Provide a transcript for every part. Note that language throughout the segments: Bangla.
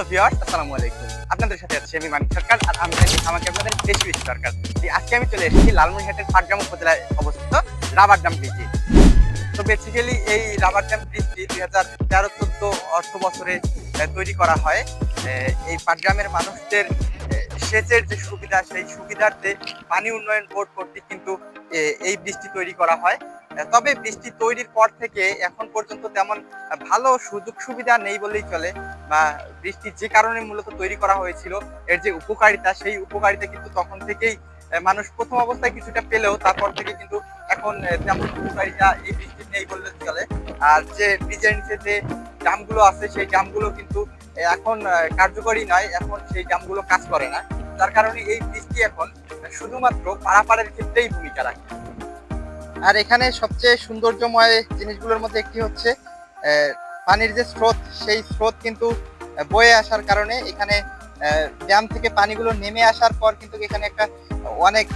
হ্যালো ভিওর আসসালামু আলাইকুম। আপনাদের সাথে আছি আমি মানিক সরকার, আর আমি জানি আমাকে আপনাদের বেশি বেশি দরকার। আজকে আমি চলে এসেছি লালমনিরহাটের পাটগ্রাম উপজেলায় অবস্থিত রাবার ড্যাম ব্রিজে। তো বেসিক্যালি এই রাবার ড্যাম ব্রিজটি দুই হাজার তেরো চোদ্দ অর্থ বছরে তৈরি করা হয়। এই পাটগ্রামের মানুষদের সেচের যে সুবিধা, সেই সুবিধার্থে পানি উন্নয়ন বোর্ড কর্তৃক কিন্তু এই বৃষ্টি তৈরি করা হয়। তবে বৃষ্টি তৈরির পর থেকে এখন পর্যন্ত তেমন ভালো সুযোগ সুবিধা নেই বলেই চলে। বা বৃষ্টি যে কারণে মূলত তৈরি করা হয়েছিল, এর যে উপকারিতা, সেই উপকারিতা কিন্তু তখন থেকেই মানুষ প্রথম অবস্থায় কিছুটা পেলেও তারপর থেকে কিন্তু এখন তেমন উপকারিতা এই বৃষ্টি নেই বললে চলে। আর যে ব্রিজের নিচে যে ড্যামগুলো আছে, সেই ড্যামগুলো কিন্তু এখন কার্যকরী নয়, এখন সেই ড্যামগুলো কাজ করে না। তার কারণে এই বৃষ্টি এখন শুধুমাত্র পারাপারের ক্ষেত্রেই ভূমিকা রাখে। আর এখানে সবচেয়ে সৌন্দর্যময় জিনিসগুলোর মধ্যে একটি হচ্ছে পানির যে স্রোত, সেই স্রোত কিন্তু বয়ে আসার কারণে এখানে ড্যাম থেকে পানিগুলো নেমে আসার পর কিন্তু এখানে একটা, অনেক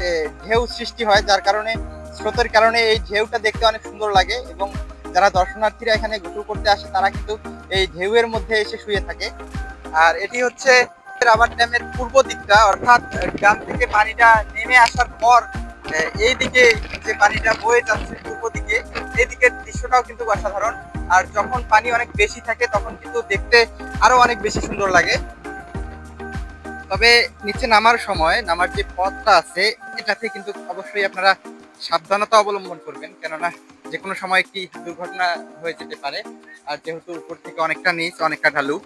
ঢেউ সৃষ্টি হয়, যার কারণে স্রোতের কারণে এই ঢেউটা দেখতে অনেক সুন্দর লাগে এবং যারা দর্শনার্থীরা এখানে গোসল করতে আসে, তারা কিন্তু এই ঢেউয়ের মধ্যে এসে শুয়ে থাকে। আর এটি হচ্ছে রাবার ড্যামের পূর্ব দিকটা, অর্থাৎ ড্যাম থেকে পানিটা নেমে আসার পর এই দিকে যে পানিটা বয়ে যাচ্ছে পূর্ব দিকে এই দিকের দৃশ্যটাও কিন্তু অসাধারণ। আর যখন পানি অনেক বেশি থাকে, তখন কিন্তু দেখতে আরও অনেক বেশি সুন্দর লাগে। তবে নিচে নামার সময়, নামার যে পথটা আছে, এটাতে কিন্তু অবশ্যই আপনারা সাবধানতা অবলম্বন করবেন। কেননা যে কোনো সময় একটি দুর্ঘটনা হয়ে যেতে পারে। আর যেহেতু উপর থেকে অনেকটা নিচ, অনেকটা ঢালু